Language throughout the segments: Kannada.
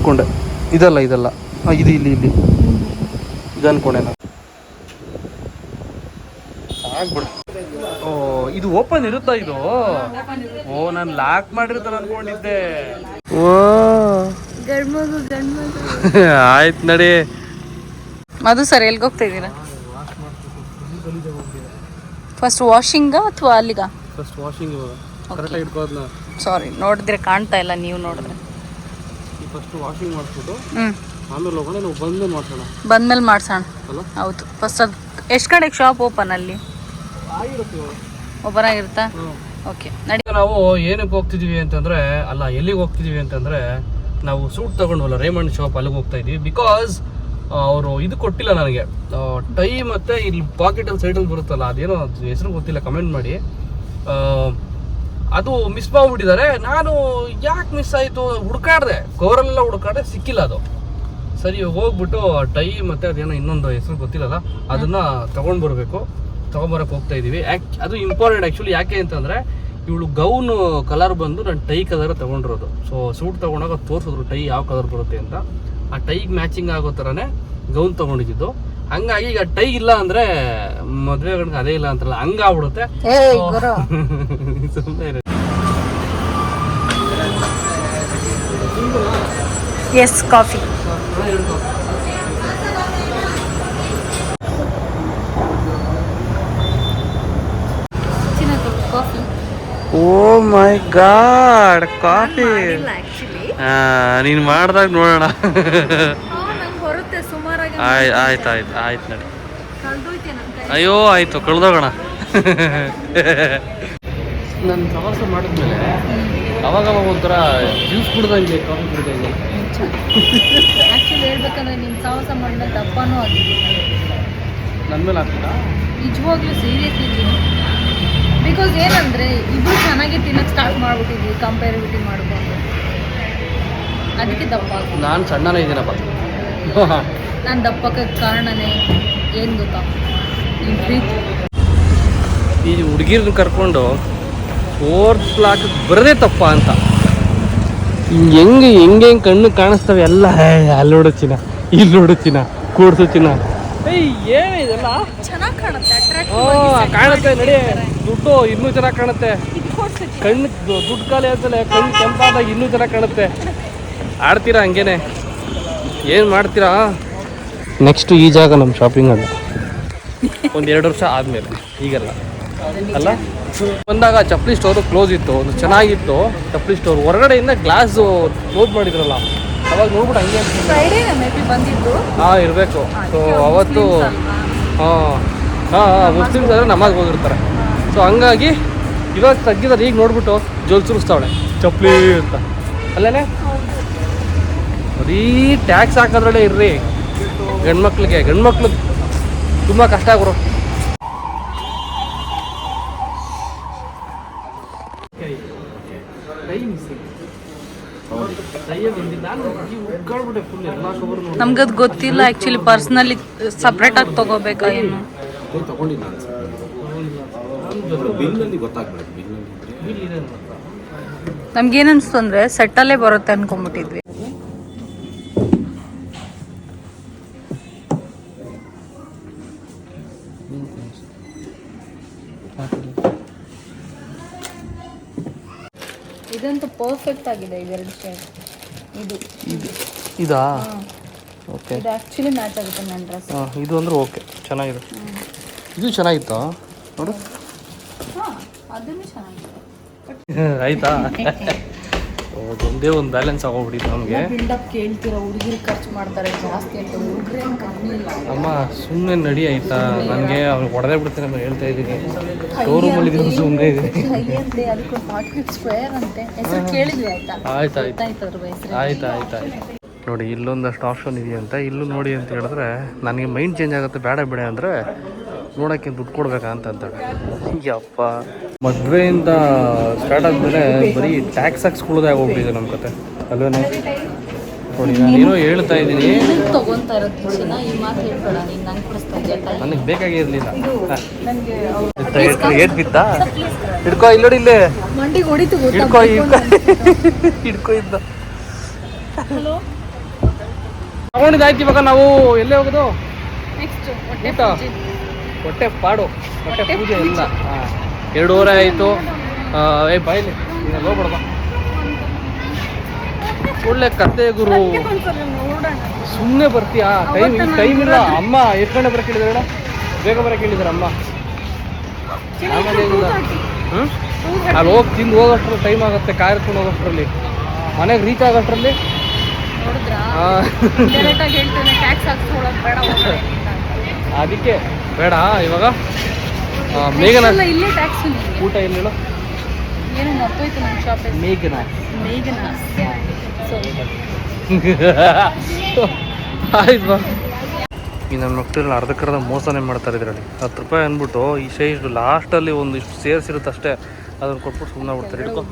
ಅನ್ಕೊಂಡೆ ಇದಲ್ಲ ಇದಲ್ಲ. ಇದು ಇಲ್ಲಿ ಇಲ್ಲಿ. ಇದು ಅನ್ಕೊಂಡೆ ನಾನು. ಆಗ್ಬಿಡು. ಓ ಇದು ಓಪನ್ ಇರುತ್ತಾ ಇದು? ಓ ನಾನು ಲಾಕ್ ಮಾಡಿರ್ತಾರ ಅನ್ಕೊಂಡಿದ್ದೆ. ಓ. ಆಯ್ತು ನಡಿ. ಅದು ಸರ್ ಎಲ್ಗೆ ಹೋಗ್ತಾ ಇದ್ದೀರಾ? ಫಸ್ಟ್ ವಾಷಿಂಗ ಅಥವಾ ಅಲ್ಲಿಗ? ಫಸ್ಟ್ ವಾಷಿಂಗ್ ಸಾರಿ ನೋಡಿದ್ರೆ ಕಾಣ್ತಾ ಇಲ್ಲ ನೀವು ನೋಡಿದ್ರೆ. ಫಸ್ಟ್ ವಾಷಿಂಗ್ ಮಾಡಿಸ್ಬಿಟ್ಟು ಆಮೇಲೆ ಹೋಗೋಣ ನಾವು ಬಂದ್ಮೇಲೆ ಮಾಡ್ಸೋಣ. ಬಂದ್ಮೇಲೆ ಮಾಡ್ಸೋಣ. ಅಲ್ಲ ಹೌದು. ಫಸ್ಟ್ ಅದು ಎಷ್ಟು ಕಡೆಗೆ ಶಾಪ್ ಓಪನ್ ಅಲ್ಲಿ? ಆಗಿರುತ್ತೆ. ಓಪನ್ ಆಗಿರುತ್ತಾ? ಓಕೆ ನಡಿ ನಾವು ಏನಕ್ಕೆ ಹೋಗ್ತಿದೀವಿ ಅಂತಂದರೆ ಅಲ್ಲ ಎಲ್ಲಿಗೆ ಹೋಗ್ತಿದ್ದೀವಿ ಅಂತಂದರೆ ನಾವು ಸೂಟ್ ತಗೊಂಡ್ವಲ್ಲ ರೇಮಂಡ್ ಶಾಪ್ ಅಲ್ಲಿಗೆ ಹೋಗ್ತಾ ಇದೀವಿ. ಬಿಕಾಸ್ ಅವರು ಇದು ಕೊಟ್ಟಿಲ್ಲ ನನಗೆ. ಟೈ ಮತ್ತೆ ಇಲ್ಲಿ ಪಾಕೆಟ್ ಅಲ್ಲಿ ಸೈಡಲ್ಲಿ ಬರುತ್ತಲ್ಲ ಅದೇನೋ ಅದ್ ಹೆಸರು ಗೊತ್ತಿಲ್ಲ ಕಮೆಂಟ್ ಮಾಡಿ. ಆ, ಅದು ಮಿಸ್ ಮಾಡ್ಬಿಟ್ಟಿದ್ದಾರೆ. ನಾನು ಯಾಕೆ ಮಿಸ್ ಆಯಿತು? ಹುಡ್ಕಾಡ್ದೆ. ಕವರಲ್ಲೆಲ್ಲ ಹುಡ್ಕಾಡ್ದೆ ಸಿಕ್ಕಿಲ್ಲ ಅದು. ಸರಿ ಹೋಗ್ಬಿಟ್ಟು ಟೈ ಮತ್ತು ಅದೇನೋ ಇನ್ನೊಂದು ಹೆಸರು ಗೊತ್ತಿಲ್ಲಲ್ಲ ಅದನ್ನು ತೊಗೊಂಡು ಬರಬೇಕು. ತೊಗೊಂಬರಕ್ಕೆ ಹೋಗ್ತಾ ಇದ್ದೀವಿ ಆ್ಯಕ್ ಅದು ಇಂಪಾರ್ಟೆಂಟ್ ಆ್ಯಕ್ಚುಲಿ ಯಾಕೆ ಅಂತಂದರೆ ಇವಳು ಗೌನ್ ಕಲರ್ ಬಂದು ನಾನು ಟೈ ಕಲರ್ ತಗೊಂಡಿರೋದು. ಸೊ ಸೂಟ್ ತಗೊಂಡಾಗ ತೋರಿಸಿದ್ರು ಟೈ ಯಾವ ಕಲರ್ ಬರುತ್ತೆ ಅಂತ. ಆ ಟೈಗೆ ಮ್ಯಾಚಿಂಗ್ ಆಗೋ ಥರನೇ ಗೌನ್ ತೊಗೊಂಡಿದ್ದು. ಹಂಗಾಗಿ ಈಗ ಟೈ ಇಲ್ಲ ಅಂದ್ರೆ ಮದುವೆ ಅದೇ ಇಲ್ಲ ಅಂತಲ್ಲ ಹಂಗಾಗ್ಬಿಡುತ್ತೆ. ಸುಮ್ಮನೆ yes coffee coffee oh my god coffee. ನೀನು ಮಾಡ್ದಾಗ ನೋಡೋಣ. ಆಯ್ತು ಆಯ್ತು ಆಯ್ತು ಆಯ್ತು ನಡಿ. ನನ್ನ ಅಯ್ಯೋ ಆಯ್ತು ಕಳ್ದೋಗೋಣ. ನಾನು ಪ್ರವಾಸ ಮಾಡಿದ್ಮೇಲೆ ಅವಾಗ ಅವಾಗ ಒಂಥರ ಜ್ಯೂಸ್ ಕುಡ್ದಂಗೆ ಕಾಫಿ ಕುಡ್ದಂಗೆ. ಆಕ್ಚುಲಿ ಹೇಳ್ಬೇಕಂದ್ರೆ ನೀನು ಸಾಹಸ ಮಾಡಿದ ದಪ್ಪನೂ ಆಗಿದೆ ನನ್ನ ಮೇಲೆ ಆಗ್ತದಾ ನಿಜವಾಗ್ಲೂ ಸೀರಿಯಸ್ಲಿ ಬಿಕಾಸ್ ಏನಂದ್ರೆ ಇಬ್ರು ಚೆನ್ನಾಗಿ ತಿನ್ನಕ್ಕೆ ಸ್ಟಾರ್ಟ್ ಮಾಡ್ಬಿಟ್ಟಿದ್ವಿ ಕಂಪೇರಿಬಿಟಿ ಮಾಡ್ಕೊಂಡು. ಅದಕ್ಕೆ ದಪ್ಪ ಆಗಿದೆ ನಾನು ಸಣ್ಣನೇ ಇದ್ದೀನಪ್ಪ. ನಾನು ದಪ್ಪಕ್ಕೆ ಕಾರಣನೇ ಏನು ಗೊತ್ತಾ? ನಿನ್ ಪ್ರೀತಿ. ಈ ಹುಡುಗಿರನ್ನ ಕರ್ಕೊಂಡು ಫೋರ್ತ್ ಫ್ಲಾಕ್ ಬರದೇ ತಪ್ಪ ಅಂತ. ಹೆಂಗೆ ಹೆಂಗೆ ಹೆಂಗೆ ಕಣ್ಣು ಕಾಣಿಸ್ತವೆ ಎಲ್ಲ? ಅಲ್ಲಿ ನೋಡು ಚಿನ್ನ ಇಲ್ಲಿ ನೋಡು ಚಿನ್ನ ಕೂಡ್ಸು ಚಿನ್ನ. ಏಯ್ ಏನಿದೆಲ್ಲ ಚೆನ್ನಾಗಿ ಕಾಣುತ್ತೆ ಅಟ್ರಾಕ್ಟ್ ಓ ಕಾಣುತ್ತೆ ನಡಿ ದುಡ್ಡು ಇನ್ನೂ ಚೆನ್ನಾಗಿ ಕಾಣುತ್ತೆ. ಕಣ್ಣು ದುಡ್ಡು ಖಾಲಿ ಆದ್ಮೇಲೆ ಕಣ್ಣು ಕೆಂಪಾದಾಗ ಇನ್ನೂ ಚೆನ್ನಾಗಿ ಕಾಣುತ್ತೆ. ಆಡ್ತೀರಾ ಹಂಗೇನೆ? ಏನು ಮಾಡ್ತೀರಾ? ನೆಕ್ಸ್ಟ್ ಈ ಜಾಗ ನಮ್ಮ ಶಾಪಿಂಗ್ ಅಲ್ಲ. ಒಂದು ಎರಡು ವರ್ಷ ಆದಮೇಲೆ ಈಗಲ್ಲ. ಅಲ್ಲ? ಬಂದಾಗ ಚಪ್ಪಲಿ ಸ್ಟೋರು ಕ್ಲೋಸ್ ಇತ್ತು ಒಂದು ಚೆನ್ನಾಗಿತ್ತು. ಚಪ್ಪಲಿ ಸ್ಟೋರ್ ಹೊರಗಡೆಯಿಂದ ಗ್ಲಾಸ್ ಕ್ಲೋಸ್ ಮಾಡಿದ್ರಲ್ಲ ಅವಾಗ ನೋಡ್ಬಿಟ್ಟು ಹಂಗೆ ಹಾ ಫ್ರೈಡೇನ ಮೇ ಬಿ ಹಾಂ ಇರಬೇಕು. ಸೊ ಅವತ್ತು ಹಾಂ ಹಾಂ ಮುಸ್ಲಿಮ್ಸ್ ಆದರೆ ನಮಾಜ್ ಹೋಗಿರ್ತಾರೆ. ಸೊ ಹಂಗಾಗಿ ಇವಾಗ ತಗ್ಗಿದಾರೆ ಈಗ ನೋಡ್ಬಿಟ್ಟು ಜೋಲ್ ಸುರಿಸ್ತಾವಳೆ. ಚಪ್ಪಲಿ ಅಂತ. ಅಲ್ಲೇನೆ? ಬರೀ ಟ್ಯಾಕ್ಸ್ ಹಾಕೋದ್ರಲ್ಲೇ ಇರ್ರಿ. ಗಂಡ್ಮಕ್ಳಿಗೆ ಗಂಡ್ಮಕ್ಳು ತುಂಬ ಕಷ್ಟ ಆಗ್ರು ನಮ್ಗದು ಗೊತ್ತಿಲ್ಲ ಆ್ಯಕ್ಚುಲಿ ಪರ್ಸ್ನಲಿ ಸಪ್ರೇಟಾಗಿ ತಗೋಬೇಕಾ ಏನು? ತಗೊಂಡಿಲ್ಲ ಬಿಲ್ನಲ್ಲಿ ಸೆಟ್ಟಲ್ಲೇ ಬರುತ್ತೆ ಅನ್ಕೊಂಬಿಟ್ಟಿದ್ವಿ ಇದಂತೂ ಪರ್ಫೆಕ್ಟ್ ಆಗಿದೆ ಇದೆರಡು ಶೇಡ್ ಇದು. ಇದಾ. ಓಕೆ ಇದು ಆ್ಯಕ್ಚುಲಿ ಮ್ಯಾಚ್ ಆಗುತ್ತೆ ನನ್ನ ಡ್ರೆಸ್ ಹಾಂ ಇದು ಅಂದ್ರೆ ಓಕೆ ಚೆನ್ನಾಗಿದೆ. ಇದು ಚೆನ್ನಾಗಿತ್ತು? ನೋಡು. ಹಾಂ ಅದನ್ನು ಚೆನ್ನಾಗಿದೆ. ಆಯ್ತಾ? ಒಂದೇ ಒಂದು ಬ್ಯಾಲೆನ್ಸ್ ಆಗೋಗ್ಬಿಟ್ಟಿತ್ತು ನಮಗೆ. ಬಿಲ್ಡಪ್ ಕೇಳ್ತೀರ ಹುಡುಗಿರು ಖರ್ಚು ಮಾಡ್ತಾರೆ ಜಾಸ್ತಿ ಅಂತ ಹುಡುಗ್ರೆ ಕಮ್ಮಿ ಇಲ್ಲ. ಅಮ್ಮ ಸುಮ್ಮನೆ ನಡಿ ಆಯ್ತಾ? ನನಗೆ ಅವ್ನು ಹೊಡೆದೇ ಬಿಡ್ತೀನಿ ಅಂತ ಹೇಳ್ತಾ ಇದ್ದೀನಿ. ಶೋರೂಮಲ್ಲಿ ಇದ್ದೀನಿ ಸುಮ್ಮನೆ ಇದ್ದೀನಿ. ಹೈ ಅಂತೆ ಅದಕ್ಕೆ ಫಾರ್ಟಿ ಸ್ಕ್ವೇರ್ ಅಂತೆ. ಹೆಸರು ಕೇಳಿದ್ವಿ ಆಯ್ತಾ? ಆಯ್ತು ಆಯ್ತು. ಆಯ್ತು ಆಯ್ತು ಆಯ್ತು. ನೋಡಿ ಇಲ್ಲೊಂದಷ್ಟು ಆಪ್ಷನ್ ಇದೆಯಂತೆ. ಇಲ್ಲೂ ನೋಡಿ ಅಂತ ಹೇಳಿದ್ರೆ ನನಗೆ ಮೈಂಡ್ ಚೇಂಜ್ ಆಗುತ್ತೆ ಬೇಡ ಬೇಡ ಅಂದರೆ ನೋಡೋಕ್ಕೆ ದುಡ್ಡು ಕೊಡ್ಬೇಕಾ ಅಂತ ಅಂತಾಳೆ. ಯಪ್ಪ. ಮದುವೆಯಿಂದ ಸ್ಟಾರ್ಟ್ ಆದಮೇಲೆ ಬರೀ ಟ್ಯಾಕ್ಸ್ ಹಾಕ್ಸ್ಕೊಳ್ಳೋದೇ ಆಗೋಗ್ಬಿಟ್ಟಿದೆ ನಮ್ಮ ಕತೆ. ಅಲ್ವೇನೆ? ನೋಡಿ ನಾನೇನೋ ಹೇಳ್ತಾ ಇದ್ದೀನಿ. ನೀನು ನೀನು ನನಗೆ ಬೇಕಾಗಿರಲಿಲ್ಲ ನನಗೆ ಏಟ್ ಬಿತ್ತಾ ಹಿಡ್ಕೋ ಇಲ್ಲೋಡಿ ಇಲ್ಲೇ. ಮಂಡಿಗೆ ಹೊಡಿತು ಹಿಡ್ಕೋ ಹಿಡ್ಕೋ ಇದ್ದ. ತಗೊಂಡಿದ್ದಾಯ್ತು ಇವಾಗ ನಾವು. ಎಲ್ಲೇ ಹೋಗೋದು? ಹೊಟ್ಟೆ ಪಾಡು ಹೊಟ್ಟೆ ಪೂಜೆ ಇಲ್ಲ ಎರಡೂವರೆ ಆಯಿತು. ಏ ಬಾಯ್ಲಿ ನೀನು ಹೋಗ್ಬಿಡಮ್ಮ ಒಳ್ಳೆ ಕತೆ ಗುರು. ಸುಮ್ಮನೆ ಬರ್ತೀಯಾ? ಟೈಮ್ ಟೈಮ್ ಇಲ್ಲ. ಅಮ್ಮ ಎಷ್ಟು ಗಂಟೆ ಬರಕ್ಕೆ ಹೇಳಿದ್ರೆ ಹೇಳ. ಬೇಗ ಬರಕ್ಕೆ ಹೇಳಿದಾರೆ ಅಮ್ಮ. ಆಮೇಲೆ ಹ್ಞೂ ಅಲ್ಲಿ ಹೋಗಿ ತಿಂದು ಹೋಗೋಷ್ಟ್ರಲ್ಲಿ ಟೈಮ್ ಆಗುತ್ತೆ ಕಾರ್ ಎತ್ಕೊಂಡು ಹೋಗೋಷ್ಟ್ರಲ್ಲಿ. ಮನೆಗೆ ರೀಚ್ ಆಗೋಷ್ಟ್ರಲ್ಲಿ? ಹಾಂ ಅದಕ್ಕೆ ಬೇಡ ಇವಾಗ ಮೇಘನ ಅಲ್ಲ, ಇಲ್ಲೇ ಟ್ಯಾಕ್ಸ್ ಊಟ ಎಲ್ಲಿ ಹೇಳು? ಏನು ಮರ್ತೋಯ್ತು ನನ್ನ ಶಾಪಿಂಗ್ ಮೇಘನ. ಮೇಘನ. ಆಯ್ತು ಈ ಮಕ್ಕಳಲ್ಲಿ ಅರ್ಧಕ್ಕರ್ಧ ಮೋಸನೇ ಮಾಡ್ತಾರೆ ಇದರಲ್ಲಿ. ಹತ್ತು ರೂಪಾಯಿ ಅಂದ್ಬಿಟ್ಟು ಈ ಶೇ ಇಷ್ಟು ಲಾಸ್ಟಲ್ಲಿ ಒಂದು ಇಷ್ಟು ಸೇರಿಸಿರುತ್ತೆ ಅಷ್ಟೇ. ಅದನ್ನು ಕೊಟ್ಬಿಟ್ಟು ಸುಮ್ಮನೆ ಬಿಡ್ತಾರೆ ಹಿಡ್ಕೊ.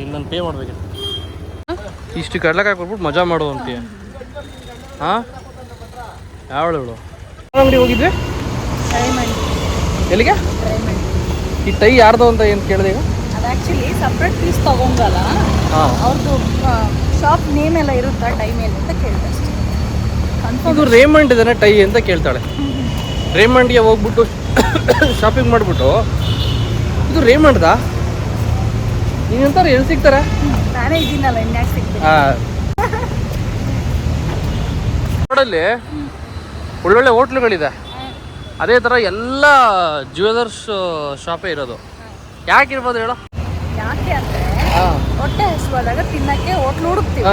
ಇಲ್ಲಿ ನಾನು ಪೇ ಮಾಡಬೇಕಿತ್ತು. ಇಷ್ಟು ಕಡ್ಲೆಕಾಯಿ ಕೊಟ್ಬಿಟ್ಟು ಮಜಾ ಮಾಡು ಅಂತೀಯ. ಹಾಂ? ಯಾವಳು ಅವಳು ಅಂಗಡಿ ಹೋಗಿದ್ವಿ. ಎಲ್ಲಿಗೆ? ಈ ಟೈ ಯಾರ್ದು ಅಂತ ಏನು ಕೇಳಿದೆ ಈಗ? ಅದು ಆ್ಯಕ್ಚುಲಿ ಸಪ್ರೇಟ್ ಪೀಸ್ ತೊಗೊಂಡಲ್ಲ. ಹಾಂ. ಅವ್ರದ್ದು ಶಾಪ್ ನೇಮ್ ಎಲ್ಲ ಇರುತ್ತಾ ಟೈ ಮೇಲೆ ಅಂತ ಕೇಳಿದೆ ಅಷ್ಟೇ. ಇದು ರೇಮಂಡ್ ಇದಾನೆ ಟೈ ಅಂತ ಕೇಳ್ತಾಳೆ. ರೇಮಂಡ್ಗೆ ಹೋಗ್ಬಿಟ್ಟು ಶಾಪಿಂಗ್ ಮಾಡಿಬಿಟ್ಟು ಇದು ರೇಮಂಡ್ದಾ? ನೀನಂತಾರೆ ಎಲ್ಲಿ ಸಿಗ್ತಾರೆ? ನಾನೇ ಇದ್ದೀನಲ್ಲ ಇನ್ಯಾಕೆ ಸಿಗ್ತೀನಿ? ರೋಡಲ್ಲಿ ಒಳ್ಳೊಳ್ಳೆ ಹೋಟ್ಲುಗಳಿದೆ. ಅದೇ ಥರ ಎಲ್ಲ ಜ್ಯುವೆಲರ್ಸ್ ಶಾಪೇ ಇರೋದು. ಯಾಕಿರ್ಬೋದು ಹೇಳು? ಯಾಕೆ ಅಂದರೆ ಹೊಟ್ಟೆ ಹಸುವಾದಾಗ ತಿನ್ನಕ್ಕೆ ಹೋಟ್ಲು ಹುಡುಕ್ತೀವಿ.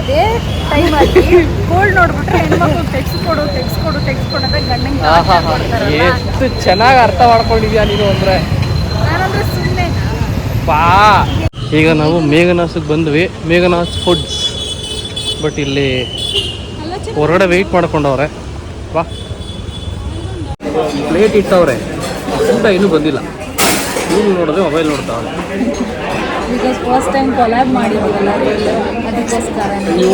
ಅದೇ ಟೈಮಲ್ಲಿ ಗೋಲ್ಡ್ ನೋಡ್ಬಿಟ್ರೆ ಹೆಣ್ಮಕ್ಳು ತೆಗ್ಸ್ಕೊಡು ತೆಗ್ಸ್ ಕೊಡು ತೆಗ್ಸ್ ಕೊಡು ಅಂತ ಗಂಡಂಗೆ ಎಷ್ಟು ಚೆನ್ನಾಗಿ ಅರ್ಥ ಮಾಡ್ಕೊಂಡಿದ್ಯಾ ನೀನು ಅಂದರೆ? ನಾನಂದ್ರೆ ಸುಮ್ಮನೆ ಬಾ. ಈಗ ನಾವು ಮೇಘನಾಸ್ಗೆ ಬಂದ್ವಿ. ಮೇಘನಾಸ್ ಫುಡ್ಸ್ ಬಟ್ ಇಲ್ಲಿ ಹೊರಗಡೆ ವೆಯ್ಟ್ ಮಾಡ್ಕೊಂಡವ್ರೆ. ಬಾ ಪ್ಲೇಟ್ ಇಟ್ಟವ್ರೆ. ಊಟ ಇನ್ನೂ ಬಂದಿಲ್ಲ. ಇವ್ರು ನೋಡಿದ್ರೆ ಮೊಬೈಲ್ ನೋಡ್ತಾವ್ರೆ. ಬಿಕಾಸ್ ಫಸ್ಟ್ ಟೈಮ್ ಕೊಲಾಬ್ ಮಾಡಿದ್ದೀವಲ್ಲ ಅದಕ್ಕೋಸ್ಕರ ಅಯ್ಯೋ.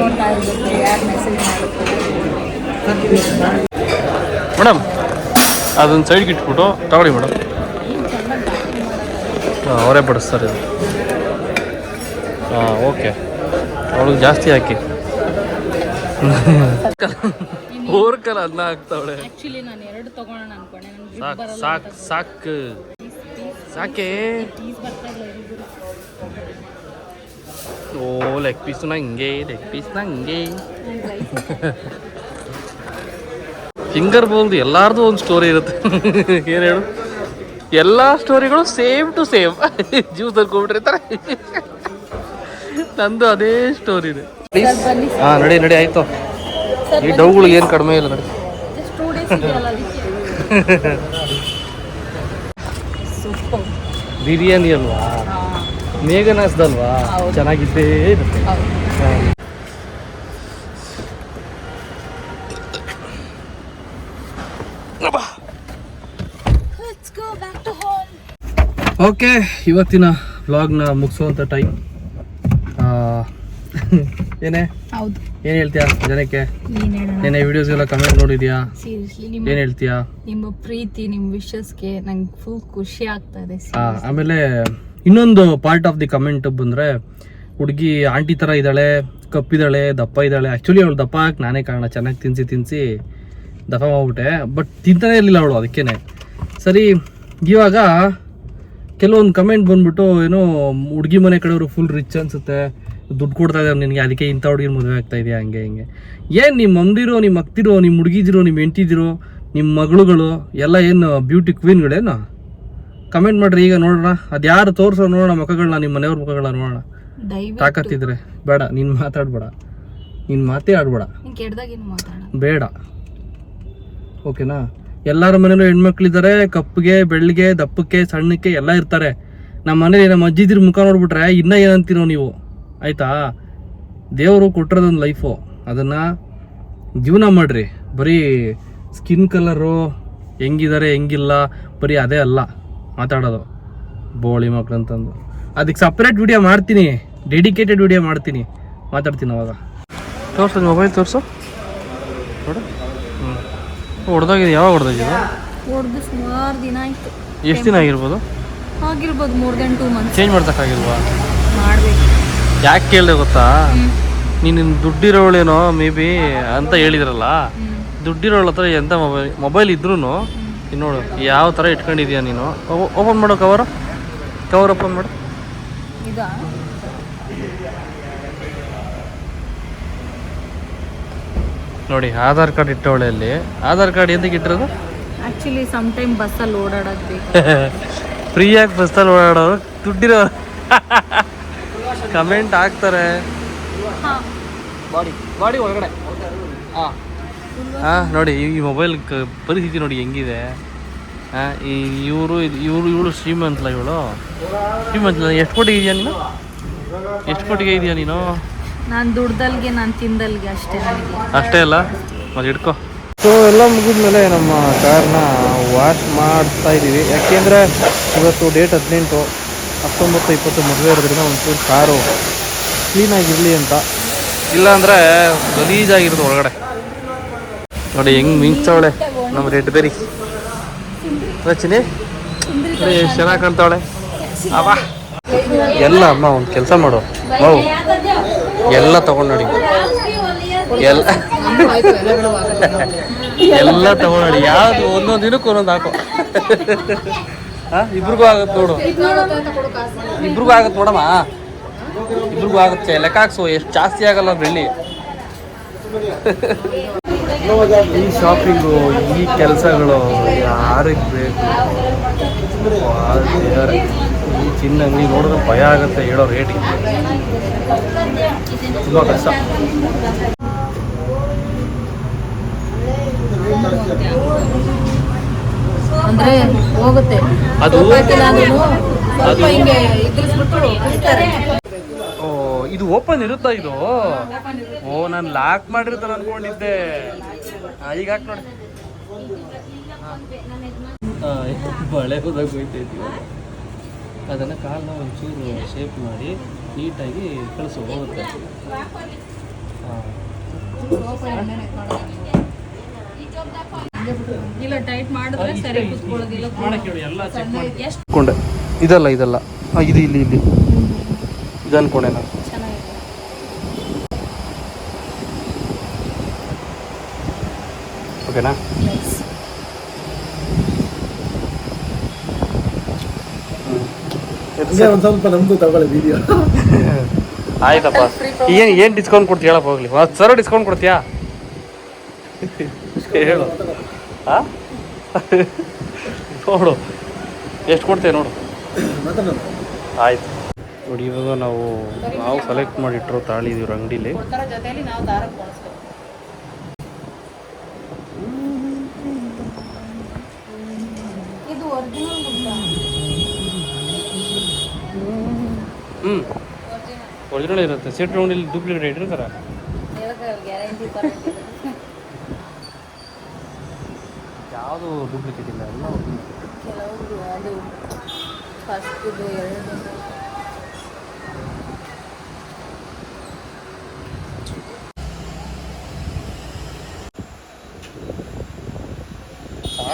ನೋಡ್ತಾ ಇರ್ಬೇಕು ಯಾರು ಮೆಸೇಜ್ ಮಾಡ್ತಾರೆ ಮೇಡಮ್ ಅದೊಂದು ಸೈಡ್ಗೆ ಇಟ್ಬಿಟ್ಟು ತಗೊಳ್ಳಿ ಮೇಡಮ್ ಹಾಂ ಅವರೇ ಬಡಿಸ್ತಾರೆ ಇದು. ಹಾಂ ಓಕೆ ಅವಳಿಗೆ ಜಾಸ್ತಿ ಹಾಕಿ. ಓರ್ಕಲ್ ಅನ್ನ ಹಾಕ್ತಾವಳೆ. ಆ್ಯಕ್ಚುಲಿ ನಾನು ಎರಡು ತೊಗೊಳೋಣ ಅನ್ಕೊಂಡೆ. ನನಗೆ ಸಾಕು ಸಾಕು ಸಾಕು. ಸಾಕೆ. ಓ ಲೆಗ್ ಪೀಸ್ ನಂಗೆ ಲೆಗ್ ಪೀಸ್ ನಂಗೆ ಫಿಂಗರ್ ಬೋಲ್ದು ಎಲ್ಲಾರ್ದು ಒಂದು ಸ್ಟೋರಿ ಇರುತ್ತೆ. ಏನು ಹೇಳು? ಎಲ್ಲ ಸ್ಟೋರಿಗಳು ಸೇಮ್ ಟು ಸೇಮ್ ಜ್ಯೂಸಲ್ಲಿ ಹೋಗ್ಬಿಟ್ಟಿರ್ತಾರೆ ನಂದು ಅದೇ ಸ್ಟೋರಿ ಇದೆ. ಹಾ ಬನ್ನಿ ಹಾಂ ನಡಿ ನಡಿ ಆಯ್ತು. ಈ ಡೌಗಳು ಏನು ಕಡಿಮೆ ಇಲ್ಲ ನಡಿ. ಬಿರಿಯಾನಿ ಅಲ್ವಾ? ಮೇಘನಾಸ್ದಲ್ವಾ. ಚೆನ್ನಾಗಿದ್ದೇ ಇರುತ್ತೆ. ಓಕೆ ಇವತ್ತಿನ ವ್ಲಾಗ್ನ ಮುಗಿಸುವಂಥ ಟೈಮ್ ಏನೇ? ಹೌದು. ಏನು ಹೇಳ್ತೀಯಾ ಜನಕ್ಕೆ? ಏನ್ ಹೇಳೋಣ? ವಿಡಿಯೋಸ್ ಎಲ್ಲ ಕಮೆಂಟ್ ನೋಡಿದ್ಯಾ? ಸೀರಿಯಸ್ಲಿ ಏನು ಹೇಳ್ತೀಯಾ? ನಿಮ್ಮ ಪ್ರೀತಿ ನಿಮ್ಮ ವಿಶಸ್ಗೆ ನಂಗೆ ಫುಲ್ ಖುಷಿ ಆಗ್ತಾ ಇದೆ ಆ, ಆಮೇಲೆ ಇನ್ನೊಂದು ಪಾರ್ಟ್ ಆಫ್ ದಿ ಕಮೆಂಟ್ ಬಂದ್ರೆ ಹುಡುಗಿ ಆಂಟಿ ತರ ಇದ್ದಾಳೆ ಕಪ್ಪಿದ್ದಾಳೆ ದಪ್ಪ ಇದ್ದಾಳೆ. ಆಕ್ಚುಲಿ ಅವಳು ದಪ್ಪ ಹಾಕಿ ನಾನೇ ಕಾರಣ. ಚೆನ್ನಾಗಿ ತಿನ್ಸಿ ತಿನ್ಸಿ ದಪ್ಪ ಮಾಡ್ಬಿಟ್ಟೆ. ಬಟ್ ತಿಂತಾನೆ ಇರಲಿಲ್ಲ ಅವಳು ಅದಕ್ಕೇನೆ. ಸರಿ ಇವಾಗ ಕೆಲವೊಂದು ಕಮೆಂಟ್ ಬಂದ್ಬಿಟ್ಟು ಏನೋ ಹುಡುಗಿ ಮನೆ ಕಡೆಯವರು ಫುಲ್ ರಿಚ್ ಅನ್ಸುತ್ತೆ. ದುಡ್ಡು ಕೊಡ್ತಾ ಇದ್ದಾರೆ ನಿನಗೆ ಅದಕ್ಕೆ ಇಂಥ ಹುಡುಗಿನ ಮದುವೆ ಆಗ್ತಾ ಇದೆಯಾ? ಹಂಗೆ ಹಿಂಗೆ. ಏನು ನಿಮ್ಮ ಮಮ್ದಿರೋ ನಿಮ್ಮ ಅಕ್ತಿರೋ ನಿಮ್ಮ ಹುಡುಗಿದಿರೋ ನಿಮ್ಮ ಎಂಟಿದಿರೋ ನಿಮ್ಮ ಮಗಳುಗಳು ಎಲ್ಲ ಏನು ಬ್ಯೂಟಿ ಕ್ವೀನ್ಗಳೇನು ಕಮೆಂಟ್ ಮಾಡ್ರಿ ಈಗ ನೋಡೋಣ. ಅದು ಯಾರು ತೋರಿಸೋ ನೋಡೋಣ ಮುಖಗಳನ್ನ ನಿಮ್ಮ ಮನೆಯವ್ರ ಮುಖಗಳನ್ನ ನೋಡೋಣ. ತಾಕತ್ತಿದ್ರೆ. ಬೇಡ ನೀನು ಮಾತಾಡ್ಬೇಡ. ನೀನು ಮಾತೇ ಆಡ್ಬೇಡ. ಬೇಡ. ಓಕೆನಾ? ಎಲ್ಲರ ಮನೇಲೂ ಹೆಣ್ಮಕ್ಳಿದ್ದಾರೆ ಕಪ್ಪಗೆ ಬೆಳ್ಳಿಗೆ ದಪ್ಪಕ್ಕೆ ಸಣ್ಣಕ್ಕೆ ಎಲ್ಲ ಇರ್ತಾರೆ. ನಮ್ಮ ಮನೇಲಿ ನಮ್ಮ ಅಜ್ಜಿದಿರ ಮುಖ ನೋಡ್ಬಿಟ್ರೆ ಇನ್ನೂ ಏನಂತೀರೋ ನೀವು? ಆಯ್ತಾ? ದೇವರು ಕೊಟ್ಟಿರೋದೊಂದು ಲೈಫು ಅದನ್ನು ಜೀವನ ಮಾಡ್ರಿ. ಬರೀ ಸ್ಕಿನ್ ಕಲರು ಹೆಂಗಿದ್ದಾರೆ ಹೆಂಗಿಲ್ಲ ಬರೀ ಅದೇ ಅಲ್ಲ ಮಾತಾಡೋದು. ಬೋಳಿ ಮಕ್ಳು ಅಂತಂದು. ಅದಕ್ಕೆ ಸಪ್ರೇಟ್ ವಿಡಿಯೋ ಮಾಡ್ತೀನಿ. ಡೆಡಿಕೇಟೆಡ್ ವಿಡಿಯೋ ಮಾಡ್ತೀನಿ. ಮಾತಾಡ್ತೀನಿ ಅವಾಗ. ತೋರ್ಸು ಮೊಬೈಲ್ ತೋರಿಸು. ನೋಡು. ಹ್ಞೂ ಹೊಡೆದೋಗಿದೆ. ಯಾವಾಗ ಹೊಡೆದೋಗಿದೆ? ಹೊಡೆದು ಸುಮಾರು ದಿನ ಆಯ್ತು. ಎಷ್ಟು ದಿನ ಆಗಿರ್ಬೋದು? ಆಗಿರ್ಬೋದು more than two month change ಮಾಡ್ಸೋಕ್ಕಾಗಿಲ್ವಾ? ಮಾಡ್ಬೇಕು. ಯಾಕೆ ಕೇಳಿದೆ ಗೊತ್ತಾ? ನೀನು ದುಡ್ಡಿರೋಳೇನೋ ಮೇ ಬಿ ಅಂತ ಹೇಳಿದ್ರಲ್ಲ? ದುಡ್ಡಿರೋಳ ಹತ್ರ ಎಂಥ ಮೊಬೈಲ್ ಮೊಬೈಲ್ ಇದ್ರೂ ನೋಡು ಯಾವ ಥರ ಇಟ್ಕೊಂಡಿದ್ಯಾ ನೀನು? ಓಪನ್ ಮಾಡು ಕವರ್. ಕವರ್ ಓಪನ್ ಮಾಡು. ನೋಡಿ ಆಧಾರ್ ಕಾರ್ಡ್ ಇಟ್ಟವಳೆ ಅಲ್ಲಿ. ಆಧಾರ್ ಕಾರ್ಡ್ ಎಂದಕ್ಕೆ ಇಟ್ಟಿರೋದು? ಆ್ಯಕ್ಚುಲಿ ಸಮ್ ಟೈಮ್ ಬಸ್ಸಲ್ಲಿ ಓಡಾಡೋದು ಫ್ರೀಯಾಗಿ ಬಸ್ಸಲ್ಲಿ ಓಡಾಡೋರು ದುಡ್ಡಿರೋ ಕಮೆಂಟ್ ಹಾಕ್ತಾರೆ. ಬಾಡಿ ಬಾಡಿ ಒಳಗಡೆ. ಹಾಂ. ಹಾಂ ನೋಡಿ ಈ ಮೊಬೈಲ್ ಪರಿಸ್ಥಿತಿ ನೋಡಿ ಹೆಂಗಿದೆ. ಹಾಂ ಈ ಇವರು ಇವರು ಇವಳು ಶ್ರೀಮಂತಲ ಇವಳು. ಶ್ರೀಮಂತಲ ಎಷ್ಟು ಕೋಟಿಗೆ ಇದೆಯಾ ನೀನು? ಎಷ್ಟು ಕೋಟಿಗೆ ಇದೆಯಾ ನೀನು? ನಾನು ದುಡ್ದಲ್ಗೆ ನಾನು ತಿಂದಲ್ಗೆ ಅಷ್ಟೇ ಅಷ್ಟೇ ಅಲ್ಲ? ಮತ್ತೆ ಇಟ್ಕೋ ಸೊ ಎಲ್ಲ ಮುಗಿದ್ಮೇಲೆ ನಮ್ಮ ಕಾರ್ನ ವಾಶ್ ಮಾಡ್ತಾ ಇದ್ದೀವಿ ಯಾಕೆಂದರೆ ಇವತ್ತು ಡೇಟ್ ಹದಿನೆಂಟು. ಹತ್ತೊಂಬತ್ತು ಇಪ್ಪತ್ತು ಮದುವೆ ಇರೋದ್ರಿಂದ ಒಂಚೂರು ಕಾರು ಕ್ಲೀನಾಗಿರಲಿ ಅಂತ. ಇಲ್ಲಾಂದರೆ ಗಲೀಜಾಗಿರೋದು ಒಳಗಡೆ. ನೋಡಿ ಹೆಂಗೆ ಮಿಂಚವಳೆ ನಮ್ಮ ರೆಡ್ ಬೆರಿ. ರಚನೆ ಚೆನ್ನಾಗಿ ಕಾಣ್ತಾವಳೆ. ಅವಾ ಎಲ್ಲ ಅಮ್ಮ ಒಂದು ಕೆಲಸ ಮಾಡು. ಹೌ ಎಲ್ಲ ತಗೊಂಡು ನೋಡಿ. ಎಲ್ಲ ಎಲ್ಲ ತಗೊಂಡು ಯಾವುದು ಒಂದೊಂದು ದಿನಕ್ಕೆ ಒಂದೊಂದು ಹಾಕೋ. ಹಾ ಇಬ್ರಿಗೂ ಆಗತ್ತೆ ನೋಡು. ಇಬ್ರಿಗೂ ಆಗತ್ತೆ ನೋಡಮ್ಮ. ಇಬ್ರಿಗೂ ಆಗುತ್ತೆ. ಲೆಕ್ಕ ಹಾಕ್ಸು. ಎಷ್ಟು ಜಾಸ್ತಿ ಆಗಲ್ಲ ಬೆಳ್ಳಿ ಈ ಶಾಪಿಂಗು, ಈ ಕೆಲಸಗಳು ಯಾರಿಗೆ ಬೇಕು? ಈ ಚಿನ್ನ ಅಂಗಡಿ ನೋಡಿದ್ರೆ ಭಯ ಆಗುತ್ತೆ ಹೇಳೋ ರೇಟಿಗೆ ತುಂಬ ಕಷ್ಟ. ಅಂದ್ರೆ ಹೋಗುತ್ತೆ. ಅದು? ಅದು- ಹಿಂಗೆ ಇದ್ರಿಸ್ಬಿಟ್ಟು ಬಿಡ್ತಾರೆ. ಓ ಇದು ಓಪನ್ ಇರುತ್ತಾ ಇದು? ಓ ನಾನು ಲಾಕ್ ಮಾಡಿರ್ತಾನೆ ಅನ್ಕೊಂಡಿದ್ದೆ. ಈಗ ಹಾಕ್ ನೋಡಿ. ಬಳೆ ಹೋದಾಗ ಹೋಯ್ತೈತಿ ಅದನ್ನು ಕಾಲನ್ನ ಒಂಚೂರು ಶೇಪ್ ಮಾಡಿ ನೀಟಾಗಿ ಕಳಿಸು ಹೋಗುತ್ತೆ. ಹಾಂ ಇಲ್ಲ ಟೈಟ್ ಮಾಡಿದ್ರೆ ಸರಿ ಕೂತ್ಕೊಳ್ಳೋದಿಲ್ಲ ಎಲ್ಲ ಚೆಕ್ ಮಾಡಿ. ಅನ್ಕೊಂಡೆ ಇದಲ್ಲ ಇದಲ್ಲ. ಇದು ಇಲ್ಲಿ ಇಲ್ಲಿ. ಇದು ಅನ್ಕೊಂಡೆ ನಾನು. ಚೆನ್ನಾಗಿದೆ. ಓಕೆನಾ? ನೈಸ್ ಒಂದು ಸ್ವಲ್ಪ ನಮ್ದು ತಗೊಳ್ಳಿ ವಿಡಿಯೋ ಆಯ್ತಪ್ಪ. ಏನು ಏನು ಡಿಸ್ಕೌಂಟ್ ಕೊಡ್ತೀಯ ಹೇಳಪ್ಪ ಹೋಗ್ಲಿ. ಹತ್ತು ಸಾವಿರ ಡಿಸ್ಕೌಂಟ್ ಕೊಡ್ತೀಯಾ? ಹೇಳು. ನೋಡು. ಎಷ್ಟು ಕೊಡ್ತೇವೆ ನೋಡು. ಆಯ್ತು. ನೋಡಿ ಇವಾಗ ನಾವು ನಾವು ಸೆಲೆಕ್ಟ್ ಮಾಡಿಟ್ರು ತಾಳಿ ಇವ್ರ ಅಂಗಡಿಲಿ. ಹ್ಞೂ ಒರಿಜಿನಲ್ ಇರುತ್ತೆ. ಸೆಟ್ ರೌಂಡಲ್ಲಿ ಡೂಪ್ಲಿಕೇಟ್ ಇಟ್ಟಿರ್ತಾರೆ. ಯಾವುದು ಡೂಪ್ಲಿಕೇಟ್ ಇಲ್ಲ ಎಲ್ಲ. ಕೆಲವರು ಅದು ಫಸ್ಟ್ ಎರಡು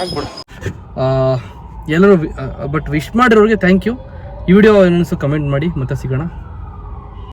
ಆಗ್ಬಿಡು. ಎಲ್ಲರೂ ಬಟ್ ವಿಶ್ ಮಾಡಿರೋರಿಗೆ ಥ್ಯಾಂಕ್ ಯು ಈ ವಿಡಿಯೋ ಏನಿಸು ಕಮೆಂಟ್ ಮಾಡಿ ಮತ್ತೆ ಸಿಗೋಣ.